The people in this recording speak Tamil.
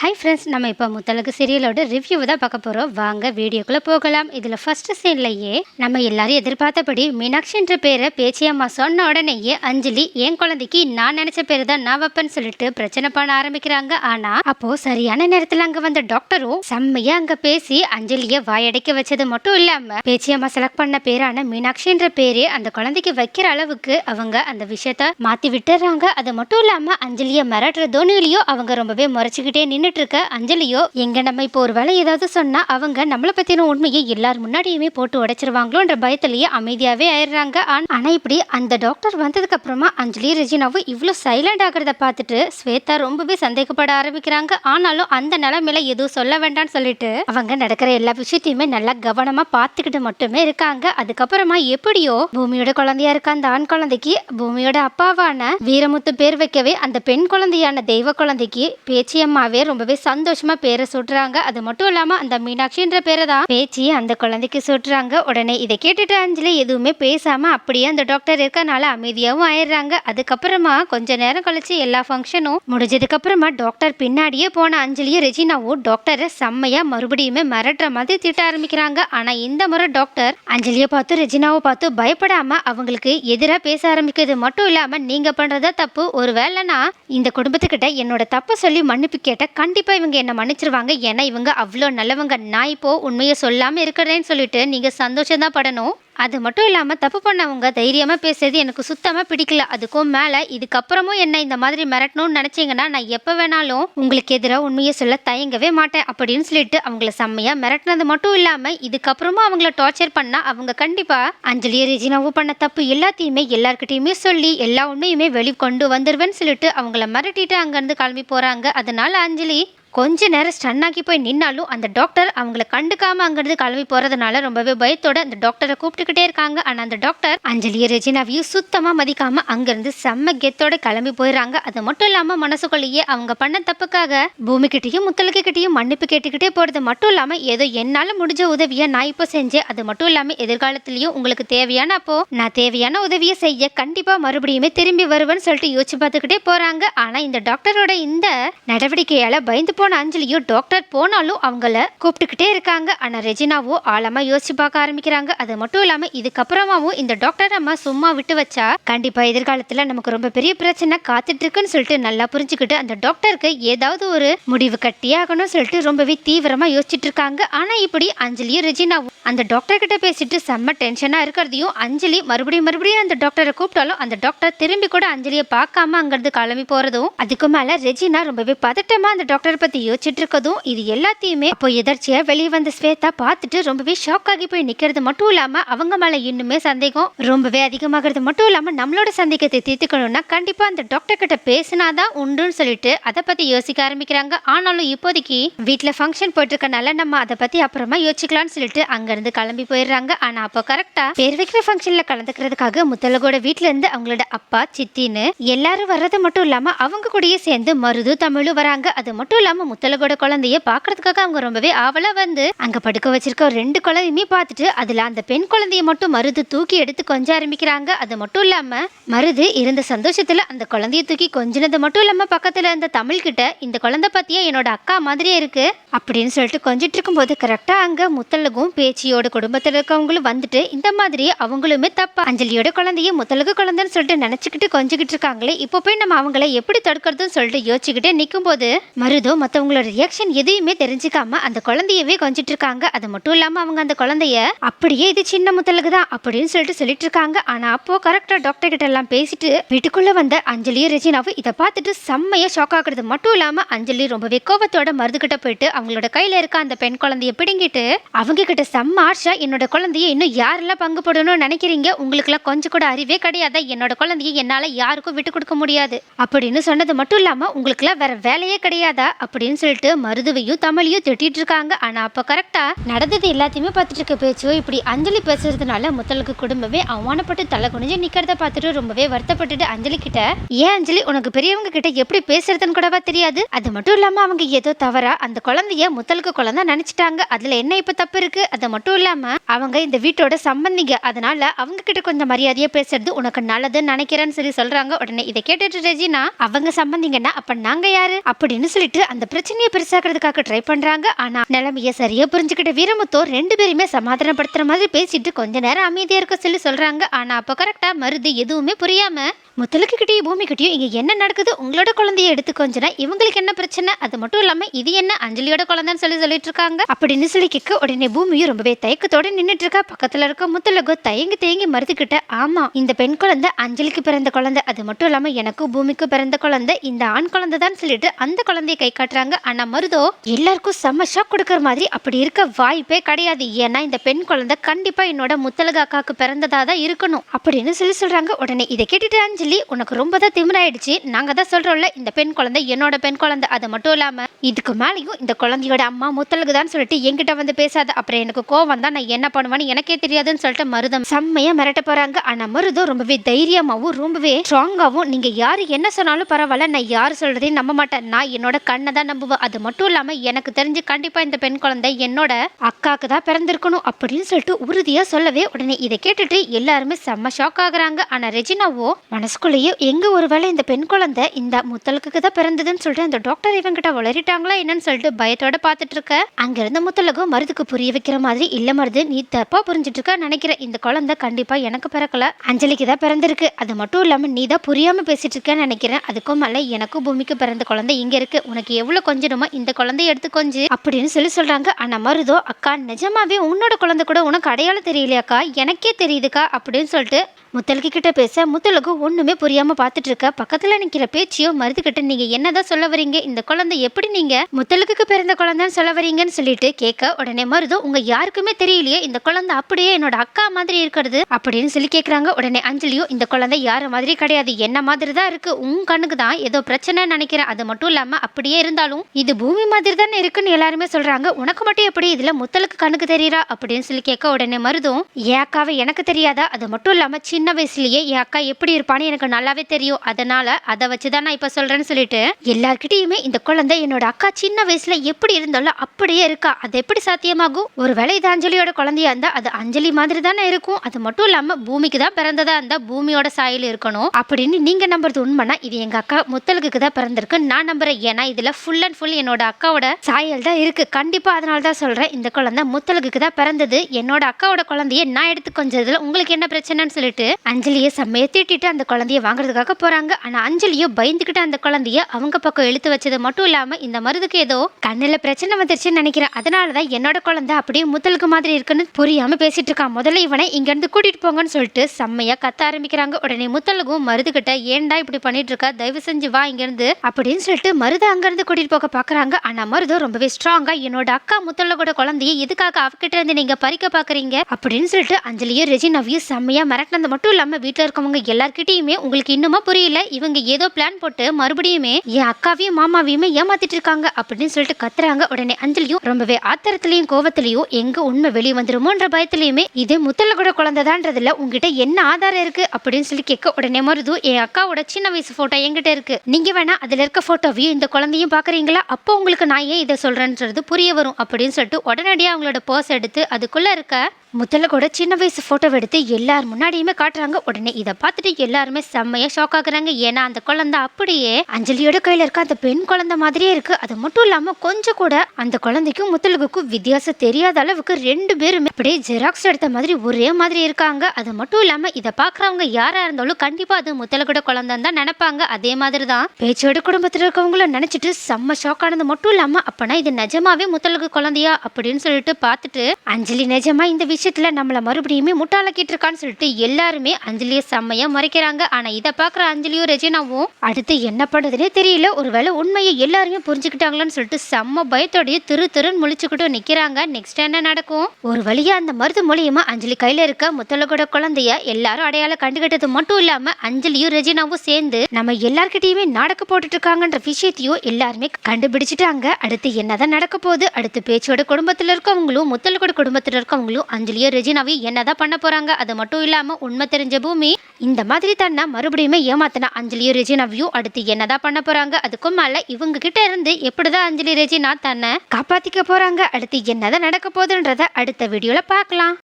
ஹை ஃப்ரெண்ட்ஸ் நம்ம இப்போ முத்தலகு சீரியலோட ரிவ்யூ தான் பார்க்க போகிறோம் வாங்க வீடியோக்குள்ளே போகலாம். இதில் ஃபஸ்ட்டு சீன்லையே நம்ம எல்லாரும் எதிர்பார்த்தபடி மீனாட்சின்ற பேரை பேச்சியம்மா சொன்ன உடனேயே அஞ்சலி என் குழந்தைக்கு நான் நினச்ச பேர் தான் நான் வைப்பேன்னு சொல்லிட்டு பிரச்சனை பண்ண ஆரம்பிக்கிறாங்க. ஆனால் அப்போது சரியான நேரத்தில் அங்கே வந்த டாக்டரும் செம்மையாக அங்கே பேசி அஞ்சலியை வாயடைக்க வச்சது மட்டும் இல்லாமல் பேச்சியம்மா செலக்ட் பண்ண பேரான மீனாட்சின்ற பேரே அந்த குழந்தைக்கு வைக்கிற அளவுக்கு அவங்க அந்த விஷயத்த மாற்றி விட்டுறாங்க. அது மட்டும் இல்லாமல் அஞ்சலியை மிரட்டுற தோனிலையோ அவங்க ரொம்பவே முறைச்சிக்கிட்டே நின்றுட்டு இருக்க அஞ்சலியோ எங்க நம்ம இப்போ ஒரு வேலை ஏதாவது சொன்னா அவங்க நம்மளை பத்தின உண்மையை எல்லார் முன்னாடியுமே போட்டு உடைச்சிருவாங்களோன்ற பயத்திலேயே அமைதியாவே ஆயிடுறாங்க. ஆனா- இப்படி அந்த டாக்டர் வந்ததுக்கு அப்புறமா அஞ்சலி ரெஜினாவும் இவ்வளோ சைலண்ட் ஆகிறத பார்த்துட்டு ஸ்வேதா ரொம்பவே சந்தேகப்பட ஆரம்பிக்கிறாங்க. ஆனாலும் அந்த நிலைமையில எதுவும் சொல்ல வேண்டாம்னு சொல்லிட்டு அவங்க நடக்கிற எல்லா விஷயத்தையுமே நல்லா கவனமா பார்த்துக்கிட்டு மட்டுமே இருக்காங்க. அதுக்கப்புறமா எப்படியோ பூமியோட குழந்தையா இருக்க அந்த ஆண் குழந்தைக்கு பூமியோட அப்பாவான வீரமுத்து பேர் வைக்கவே அந்த பெண் குழந்தையான தெய்வ குழந்தைக்கு பேச்சியம்மாவே ரொம்ப ரொம்பவே சந்தோஷமா பேரை சுடுறாங்க அது மட்டும் இல்லாம அந்த மீனாட்சின்ற பேரை தான் பேச்சி அந்த குழந்தைக்கு சுட்டுறாங்க. உடனே இதை கேட்டுட்டு அஞ்சலி எதுவுமே பேசாம அப்படியே அந்த டாக்டர் இருக்கனால அமைதியாவும் ஆயிடுறாங்க. அதுக்கப்புறமா கொஞ்ச நேரம் கழிச்சு எல்லா ஃபங்க்ஷனும் முடிஞ்சதுக்கு அப்புறமா டாக்டர் பின்னாடியே போன அஞ்சலியும் ரெஜினாவும் டாக்டரை செம்மையா மறுபடியுமே மிரட்டுற மாதிரி திட்ட ஆரம்பிக்கிறாங்க. ஆனா இந்த முறை டாக்டர் அஞ்சலியை பார்த்து ரெஜினாவை பார்த்து பயப்படாம அவங்களுக்கு எதிராக பேச ஆரம்பிக்கிறது மட்டும் இல்லாம நீங்க பண்றதா தப்பு. ஒருவேளை நான் இந்த குடும்பத்துக்கிட்ட என்னோட தப்பை சொல்லி மன்னிப்பு கேட்ட கண்டிப்பா இவங்க என்ன மன்னிச்சிருவாங்க. ஏன்னா இவங்க அவ்வளோ நல்லவங்க. நான் இப்போ உண்மையை சொல்லாமல் இருக்கிறேன்னு சொல்லிட்டு நீங்க சந்தோஷம் தான் படணும். அது மட்டும் இல்லாமல் தப்பு பண்ணவங்க தைரியமாக பேசுறது எனக்கு சுத்தமாக பிடிக்கல. அதுக்கும் மேலே இதுக்கப்புறமும் என்ன இந்த மாதிரி மிரட்டணும்னு நினச்சிங்கன்னா நான் எப்போ வேணாலும் உங்களுக்கு எதிராக உண்மையை சொல்ல தயங்கவே மாட்டேன் அப்படின்னு சொல்லிட்டு அவங்கள செம்மையாக மிரட்டினது மட்டும் இல்லாமல் இதுக்கப்புறமும் அவங்கள டார்ச்சர் பண்ணால் அவங்க கண்டிப்பாக அஞ்சலி ரெஜினாவும் பண்ண தப்பு எல்லாத்தையுமே எல்லாருக்கிட்டையுமே சொல்லி எல்லா உண்மையுமே வெளி கொண்டு வந்துடுவேன்னு சொல்லிட்டு அவங்கள மிரட்டிட்டு அங்கேருந்து கிளம்பி போகிறாங்க அதனால அஞ்சலி கொஞ்ச நேரம் ஸ்டன்னாக்கி போய் நின்னாலும் அந்த டாக்டர் அவங்கள கண்டுக்காம அங்கிருந்து கிளம்பி போறதுனால ரொம்பவே பயத்தோட அந்த டாக்டரை கூப்பிட்டுக்கிட்டே இருக்காங்க. ஆனா அந்த டாக்டர் அஞ்சலியை ரெஜினாவையும் சுத்தமா மதிக்காம அங்கிருந்து செம்ம கெத்தோட கிளம்பி போயிடுறாங்க. அது மட்டும் இல்லாம மனசுக்குள்ளேயே அவங்க பண்ண தப்புக்காக பூமி கிட்டயும் முத்தலுக்கு கிட்டேயும் மன்னிப்பு கேட்டுக்கிட்டே போறது மட்டும் இல்லாம ஏதோ என்னால முடிஞ்ச உதவியை நான் இப்போ செஞ்சேன். அது மட்டும் இல்லாம எதிர்காலத்திலயும் உங்களுக்கு தேவையான அப்போ நான் தேவையான உதவியை செய்ய கண்டிப்பா மறுபடியுமே திரும்பி வருவேன்னு சொல்லிட்டு யோசிச்சு பார்த்துக்கிட்டே போறாங்க. ஆனா இந்த டாக்டரோட இந்த நடவடிக்கையால பயந்து போன அஞ்சலியும் டாக்டர் போனாலும் அவங்கள கூப்பிட்டுக்கிட்டே இருக்காங்க. ஆனால் ரெஜினாவோ ஆழமா யோசிச்சு பார்க்க ஆரம்பிக்கிறாங்க. அது மட்டும் இல்லாம இதுக்கப்புறமாவும் இந்த டாக்டர் நம்ம சும்மா விட்டு வச்சா கண்டிப்பா எதிர்காலத்துல நமக்கு ரொம்ப பெரிய பிரச்சனை காத்துட்டு இருக்குன்னு சொல்லிட்டு நல்லா புரிஞ்சுக்கிட்டு அந்த டாக்டருக்கு ஏதாவது ஒரு முடிவு கட்டியாகணும்னு சொல்லிட்டு ரொம்பவே தீவிரமா யோசிச்சுட்டு இருக்காங்க ஆனா இப்படி அஞ்சலியும் ரெஜினாவும் அந்த டாக்டர்கிட்ட பேசிட்டு செம்ம டென்ஷனாக இருக்கிறதையும் அஞ்சலி மறுபடியும் மறுபடியும் அந்த டாக்டரை கூப்பிட்டாலும் அந்த டாக்டர் திரும்பி கூட அஞ்சலியை பார்க்காம அங்கேருந்து கிளம்பி போகிறதும் அதுக்கு மேலே ரெஜினா ரொம்பவே பதட்டமாக அந்த டாக்டரை பற்றி யோசிச்சுட்டு இருக்கதும் இது எல்லாத்தையுமே அப்போ எதர்ச்சியாக வெளியே வந்த ஸ்வேதா பார்த்துட்டு ரொம்பவே ஷாக் ஆகி போய் நிற்கிறது மட்டும் இல்லாமல் அவங்க மேலே இன்னுமே சந்தேகம் ரொம்பவே அதிகமாகிறது மட்டும் இல்லாமல் நம்மளோட சந்தேகத்தை தீர்த்துக்கணும்னா கண்டிப்பாக அந்த டாக்டர் கிட்ட பேசினாதான் உண்டுன்னு சொல்லிட்டு அதை பற்றி யோசிக்க ஆரம்பிக்கிறாங்க. ஆனாலும் இப்போதைக்கு வீட்டில் ஃபங்க்ஷன் போயிட்டு இருக்கனால நம்ம அதை பற்றி அப்புறமா யோசிக்கலாம்னு சொல்லிட்டு அங்கே அங்கிருந்து கிளம்பி போயிடுறாங்க. ஆனா அப்போ கரெக்டா பேர் வைக்கிற ஃபங்க்ஷன்ல கலந்துக்கிறதுக்காக முத்தலகோட வீட்ல இருந்து அவங்களோட அப்பா சித்தின்னு எல்லாரும் வர்றது மட்டும் இல்லாம அவங்க கூடயே சேர்ந்து மருது தமிழும் வராங்க. அது மட்டும் இல்லாம முத்தலகோட குழந்தைய பாக்குறதுக்காக அவங்க ரொம்பவே ஆவலா வந்து அங்க படுக்க வச்சிருக்க ரெண்டு குழந்தையுமே பார்த்துட்டு அதுல அந்த பெண் குழந்தைய மட்டும் மருது தூக்கி எடுத்து கொஞ்ச ஆரம்பிக்கிறாங்க. அது மட்டும் இல்லாம மருது இருந்த சந்தோஷத்துல அந்த குழந்தைய தூக்கி கொஞ்சினது மட்டும் இல்லாம பக்கத்துல இருந்த தமிழ் கிட்ட இந்த குழந்தை பத்தியே என்னோட அக்கா மாதிரியே இருக்கு அப்படின்னு சொல்லிட்டு கொஞ்சிட்டு இருக்கும்போது கரெக்டா அங்க முத்தலகும் அஞ்சலியோட குடும்பத்தில் இருக்கவங்களும் வந்துட்டு இந்த மாதிரி அவங்களுமே தப்பா அஞ்சலியோட குழந்தைய முத்தலகு குழந்தைன்னு சொல்லிட்டு நினைச்சுக்கிட்டு கொஞ்சிக்கிட்டு இருக்காங்களே இப்போ போய் நம்ம அவங்கள எப்படி தடுக்கிறதுன்னு சொல்லிட்டு யோசிச்சுக்கிட்டே நிக்கும்போது மருதோ மற்றவங்களோட ரியாக்ஷன் எதையுமே தெரிஞ்சுக்காம அந்த குழந்தையவே கொஞ்சிட்டு இருக்காங்க. அது மட்டும் இல்லாம அவங்க அந்த குழந்தைய அப்படியே இது சின்ன முத்தலுக்கு தான் அப்படின்னு சொல்லிட்டு சொல்லிட்டு இருக்காங்க. ஆனா அப்போ கரெக்டா டாக்டர் கிட்ட எல்லாம் பேசிட்டு வீட்டுக்குள்ள வந்த அஞ்சலியும் ரெஜினாவும் இதை பார்த்துட்டு செம்மையா ஷாக் ஆகுறது மட்டும் இல்லாம அஞ்சலி ரொம்பவே கோபத்தோட மருது கிட்ட போயிட்டு அவங்களோட கையில இருக்க அந்த பெண் குழந்தைய பிடுங்கிட்டு அவங்க கிட்ட செம்ம ஆஷா என்னோட குழந்தைய இன்னும் யாரெல்லாம் பங்கு போடணும்னு நினைக்கிறீங்க? உங்களுக்குலாம் கொஞ்சம் கூட அறிவே கிடையாது? என்னோட குழந்தைய என்னால் யாருக்கும் விட்டு கொடுக்க முடியாது. அப்படின்னு சொன்னது மட்டும் இல்லாமல் உங்களுக்குலாம் வேற வேலையே கிடையாதா? அப்படின்னு சொல்லிட்டு மருதுவையும் தமிழையும் திட்டிட்டு இருக்காங்க. ஆனால் அப்போ கரெக்டாக நடந்தது எல்லாத்தையுமே பார்த்துட்டு இருக்க பேச்சோ இப்படி அஞ்சலி பேசுறதுனால முத்தலுக்கு குடும்பமே அவமானப்பட்டு தலை குனிஞ்சு நிக்கிறத பார்த்துட்டு ரொம்பவே வருத்தப்பட்டுட்டு அஞ்சலி கிட்ட ஏன் அஞ்சலி உனக்கு பெரியவங்க கிட்ட எப்படி பேசுறதுன்னு கூடவா தெரியாது? அது மட்டும் இல்லாம அவங்க ஏதோ தவறா அந்த குழந்தைய முத்தலுக்கு குழந்தை நினைச்சிட்டாங்க. அதுல என்ன இப்ப தப்பு இருக்கு? அதை மட்டும் இல்லாமல் அவங்க இந்த வீட்டோட சம்பந்திங்க. அதனால அவங்க கிட்ட கொஞ்சம் மரியாதையாக பேசுறது உனக்கு நல்லதுன்னு நினைக்கிறேன்னு சொல்லி சொல்றாங்க. உடனே இதை கேட்டுட்டு ரெஜினா அவங்க சம்பந்திங்கன்னா அப்ப நாங்க யாரு? அப்படின்னு சொல்லிட்டு அந்த பிரச்சனையை பெருசாக்குறதுக்காக ட்ரை பண்றாங்க. ஆனா நிலைமையை சரியா புரிஞ்சுக்கிட்ட வீரமுத்தோ ரெண்டு பேருமே சமாதானப்படுத்துற மாதிரி பேசிட்டு கொஞ்ச நேரம் அமைதியா இருக்க சொல்லி சொல்றாங்க. ஆனா அப்ப கரெக்டா மருது எதுவுமே புரியாம முத்தலுக்கு கிட்டேயும் பூமி கிட்டேயும் இங்க என்ன நடக்குது? உங்களோட குழந்தைய எடுத்து கொஞ்சனா இவங்களுக்கு என்ன பிரச்சனை? அது மட்டும் இல்லாம இது என்ன அஞ்சலியோட குழந்தைன்னு சொல்லி சொல்லிட்டு இருக்காங்க. அப்படின்னு சொல்லி கேட்க உடனே பூமியும் ரொம்ப ரொம்பவே தயக்கத்தோட நின்னுட்டு இருக்கா பக்கத்துல இருக்க முத்தலகோ தயங்கி தயங்கி மறுத்துக்கிட்ட ஆமா இந்த பெண் குழந்தை அஞ்சலிக்கு பிறந்த குழந்தை. அது மட்டும் இல்லாம எனக்கும் பூமிக்கு பிறந்த குழந்தை. இந்த ஆண் குழந்தை தான் சொல்லிட்டு அந்த குழந்தைய கை காட்டுறாங்க. ஆனா மருதோ எல்லாருக்கும் செம்ம ஷாக் கொடுக்கற மாதிரி அப்படி இருக்க வாய்ப்பே கிடையாது. ஏன்னா இந்த பெண் குழந்தை கண்டிப்பா என்னோட முத்தலக அக்காக்கு பிறந்ததா தான் இருக்கணும். அப்படின்னு சொல்லி சொல்றாங்க. உடனே இதை கேட்டுட்டு அஞ்சலி உனக்கு ரொம்ப தான் திமிராயிடுச்சு. நாங்க தான் சொல்றோம்ல இந்த பெண் குழந்தை என்னோட பெண் குழந்தை. அது மட்டும் இல்லாம இதுக்கு மேலேயும் இந்த குழந்தையோட அம்மா முத்தலகு தான் சொல்லிட்டு என்கிட்ட வந்து பேசாத. அப்புறம் எனக்கு கோவம் தான் நான் என்ன பண்ணுவேன்னு எனக்கே தெரியாதுன்னு சொல்லிட்டு மருதம் செம்மையா மிரட்ட போறாங்க. ஆனா மருதம் ரொம்பவே தைரியமாவும் ரொம்பவே ஸ்ட்ராங்காவும் நீங்க யாரு என்ன சொன்னாலும் பரவாயில்ல நான் யாரு சொல்றதையும் நம்ப மாட்டேன். நான் என்னோட கண்ணை தான் நம்புவேன். அது மட்டும் இல்லாம எனக்கு தெரிஞ்சு கண்டிப்பா இந்த பெண் குழந்தை என்னோட அக்காக்கு தான் பிறந்திருக்கணும் அப்படின்னு சொல்லிட்டு உறுதியா சொல்லவே உடனே இதை கேட்டுட்டு எல்லாருமே செம்ம ஷாக் ஆகுறாங்க. ஆனா ரெஜினாவோ மனசுக்குள்ளேயே எங்க ஒருவேளை இந்த பெண் குழந்தை இந்த முத்தலுக்கு தான் பிறந்ததுன்னு சொல்லிட்டு அந்த டாக்டர் இவங்கிட்ட வளரிட்டாங்களா என்னன்னு சொல்லிட்டு பயத்தோட பார்த்துட்டு இருக்க. அங்கிருந்த முத்தலகம் மருதுக்கு புரிய வைக்கிற மாதிரி இல்ல மருது நீ தப்பா புரிஞ்சிட்டு இருக்க நினைக்கிறேன் இந்த குழந்தை கண்டிப்பா எனக்கு பிறக்கல. அஞ்சலிக்கு தான் பிறந்திருக்கு. அது மட்டும் இல்லாம நீ தான் புரியாம பேசிட்டு இருக்கேன்னு நினைக்கிறேன். அதுக்கும் மேலே எனக்கும் பூமிக்கு பிறந்த குழந்தை இங்க இருக்கு. உனக்கு எவ்வளவு கொஞ்சணுமோ இந்த குழந்தைய எடுத்து கொஞ்சு அப்படின்னு சொல்லி சொல்றாங்க. ஆனா மருதோ அக்கா நிஜமாவே உன்னோட குழந்தை கூட உனக்கு அடையாளம் தெரியலையாக்கா? எனக்கே தெரியுதுக்கா? அப்படின்னு சொல்லிட்டு முத்தலுக்கு கிட்ட பேச முத்தலுக்கு ஒண்ணுமே புரியாம பார்த்துட்டு இருக்க பக்கத்துல நிக்கிற பேச்சியோ மருது கிட்ட நீங்க என்னதான் சொல்ல வரீங்க? இந்த குழந்தை எப்படி நீங்க முத்தலுக்கு பிறந்த குழந்தைன்னு சொல்ல வரீங்கன்னு சொல்லிட்டு கேட்க உடனே மருதோ உங்க யாருக்குமே தெரியலையே இந்த குழந்தை அப்படியே என்னோட அக்கா மாதிரி இருக்கிறது அப்படின்னு சொல்லி கேட்குறாங்க உடனே அஞ்சலியும் இந்த குழந்தை யார் மாதிரி கிடையாது என்ன மாதிரி தான் இருக்கு உன் கண்ணுக்கு தான் ஏதோ பிரச்சனைன்னு நினைக்கிறேன். அது மட்டும் இல்லாமல் அப்படியே இருந்தாலும் இது பூமி மாதிரி தானே இருக்குன்னு எல்லாருமே சொல்றாங்க. உனக்கு மட்டும் எப்படி இதுல முத்தலுக்கு கண்ணுக்கு தெரியறா அப்படின்னு சொல்லி கேட்க உடனே மருதும் என் அக்காவை எனக்கு தெரியாதா? அது மட்டும் இல்லாம சின்ன வயசுலயே என் அக்கா எப்படி இருப்பான்னு எனக்கு நல்லாவே தெரியும். அதனால அதை வச்சுதான் நான் இப்ப சொல்றேன்னு சொல்லிட்டு எல்லார்கிட்டயுமே இந்த குழந்தை என்னோட அக்கா சின்ன வயசுல எப்படி இருந்தாலும் அப்படியே இருக்கா. அது எப்படி சாத்தியமாகும்? ஒருவேளை இது அஞ்சலியோட குழந்தையா இருந்தா அது அஞ்சலி மாதிரி தானே இருக்கும். அது மட்டும் இல்லாம பூமிக்கு தான் பிறந்ததா இருந்தா பூமியோட சாயல் இருக்கணும். அப்படின்னு நீங்க நம்புறது உண்மைனா இது எங்க அக்கா முத்தலுக்கு தான் பிறந்திருக்கு. நான் நம்புறேன். ஏன்னா இதுல ஃபுல் அண்ட் ஃபுல் என்னோட அக்காவோட சாயல் தான் இருக்கு. கண்டிப்பா அதனால தான் சொல்றேன். இந்த குழந்தை முத்தலுக்கு தான் பிறந்தது. என்னோட அக்காவோட குழந்தைய நான் எடுத்து கொஞ்சதுல உங்களுக்கு என்ன பிரச்சனைன்னு சொல்லிட்டு அஞ்சலியை செம்மையை திட்டிட்டு அந்த குழந்தைய வாங்குறதுக்காக போறாங்க. ஆனா அஞ்சலியோ பயந்துக்கிட்டு அந்த குழந்தைய அவங்க பக்கம் இழுத்து வச்சது மட்டும் இல்லாம இந்த மருதுக்கு ஏதோ கண்ணில் பிரச்சனை வந்துருச்சுன்னு நினைக்கிறேன். அதனாலதான் என்னோட குழந்தை அப்படியே முத்தலுக்கு மாதிரி இருக்குன்னு புரியாமல் பேசிகிட்டு இருக்கான் முதல்ல இவனை இங்கேருந்து கூட்டிகிட்டு போங்கன்னு சொல்லிட்டு செம்மையாக கத்த ஆரம்பிக்கிறாங்க. உடனே முத்தலகும் மருது கிட்ட ஏன்டா இப்படி பண்ணிட்டு இருக்கா தயவு செஞ்சு வா இங்கேருந்து. அப்படின்னு சொல்லிட்டு மருது அங்கேருந்து கூட்டிகிட்டு போக பார்க்குறாங்க ஆனால் மருது ரொம்பவே ஸ்ட்ராங்காக என்னோட அக்கா முத்தலகோட குழந்தைய எதுக்காக அவகிட்ட இருந்து நீங்கள் பறிக்க பார்க்குறீங்க அப்படின்னு சொல்லிட்டு அஞ்சலியும் ரெஜினாவையும் செம்மையா மிரட்டினது மட்டும் இல்லாமல் வீட்டில் இருக்கவங்க எல்லார்கிட்டயுமே உங்களுக்கு இன்னுமா புரியல? இவங்க ஏதோ பிளான் போட்டு மறுபடியுமே என் அக்காவையும் மாமாவையுமே ஏமாத்திட்டு இருக்காங்க. அப்படின்னு சொல்லிட்டு கத்துறாங்க. உடனே அஞ்சலியும் ரொம்பவே ஆத்திரத்திலையும் கோவத்திலையும் எங்க உண்மை வெளியே வந்துருமோன்ற பயத்துலையுமே இது முத்தலகோட குழந்தைதான்றதுல உங்ககிட்ட என்ன ஆதாரம் இருக்கு அப்படின்னு சொல்லி கேட்க உடனே மருது என் அக்காவோட சின்ன வயசு போட்டோ என்கிட்ட இருக்கு. நீங்க வேணா அதுல இருக்க போட்டோவையும் இந்த குழந்தையும் பாக்குறீங்களா அப்போ உங்களுக்கு நான் ஏன் இதை சொல்றேன்றது புரிய வரும். அப்படின்னு சொல்லிட்டு உடனடியாக அவங்களோட பர்ஸ் எடுத்து அதுக்குள்ள இருக்க முத்தலகோட சின்ன வயசு ஃபோட்டோ எடுத்து எல்லார் முன்னாடியுமே காட்டுறாங்க. உடனே இதை பார்த்துட்டு எல்லாருமே செம்மையாக ஷாக் ஆகுறாங்க. ஏன்னா அந்த குழந்தை அப்படியே அஞ்சலியோட கையில் இருக்க அந்த பெண் குழந்தை மாதிரியே இருக்கு. அது மட்டும் இல்லாமல் கொஞ்சம் கூட அந்த குழந்தைக்கும் முத்தலகுக்கும் வித்தியாசம் தெரியாத அளவுக்கு ரெண்டு பேருமே அப்படியே ஜெராக்ஸ் எடுத்த மாதிரி ஒரே மாதிரி இருக்காங்க. அது மட்டும் இல்லாமல் இதை பார்க்குறவங்க யாராக இருந்தாலும் கண்டிப்பாக அது முத்தலகூட குழந்தைன்னு தான் நினைப்பாங்க. அதே மாதிரி தான் பேச்சோட குடும்பத்தில் இருக்கவங்கள நினைச்சிட்டு செம்ம ஷாக் ஆனது மட்டும் இல்லாமல் அப்பனா இது நிஜமாவே முத்தலகு குழந்தையா அப்படின்னு சொல்லிட்டு பார்த்துட்டு அஞ்சலி நிஜமா இந்த விஷயத்தில் நம்மளை மறுபடியுமே முட்டாளாக்கிட்டு இருக்கான்னு சொல்லிட்டு எல்லாருமே அஞ்சலியை செம்மையாக மறைக்கிறாங்க. ஆனால் இதை பார்க்குற அஞ்சலியும் ரஜினாவும் அடுத்து என்ன பண்ணுறதுனே தெரியல. ஒருவேளை உண்மையை எல்லாருமே புரிஞ்சுக்கிட்டாங்களான்னு சொல்லிட்டு செம்ம பயத்தோடய திரு திருன்னு முழிச்சுக்கிட்டும் நிற்கிறாங்க நெக்ஸ்ட் என்ன நடக்கும்? ஒரு வழியாக அந்த மருது மூலியமாக அஞ்சலி கையில் இருக்க முத்தலகோட குழந்தைய எல்லாரும் அடையாளம் கண்டுகிட்டது மட்டும் இல்லாமல் அஞ்சலியும் ரஜினாவும் சேர்ந்து நம்ம எல்லார்கிட்டையுமே நாடக போட்டுட்டு இருக்காங்கன்ற விஷயத்தையும் எல்லாருமே கண்டுபிடிச்சிட்டாங்க. அடுத்து என்னதான் நடக்க போகுது? அடுத்து பேச்சோட குடும்பத்தில் இருக்கவங்களும் முத்தலகோட குடும்பத்தில் இருக்கவங்களும் அஞ்சலி அஞ்சலியோ ரெஜினாவையும் என்னதான் பண்ண போறாங்க? அது மட்டும் இல்லாம உண்மை தெரிஞ்ச பூமி இந்த மாதிரி தன்னை மறுபடியுமே ஏமாத்தின அஞ்சலியோ ரெஜினாவையும் அடுத்து என்னதான் பண்ண போறாங்க? அதுக்கும் மேல இவங்க கிட்ட இருந்து எப்படிதான் அஞ்சலி ரெஜினா தன்னை காப்பாத்திக்க போறாங்க? அடுத்து என்னதான் நடக்க போகுதுன்றத அடுத்த வீடியோல பார்க்கலாம்.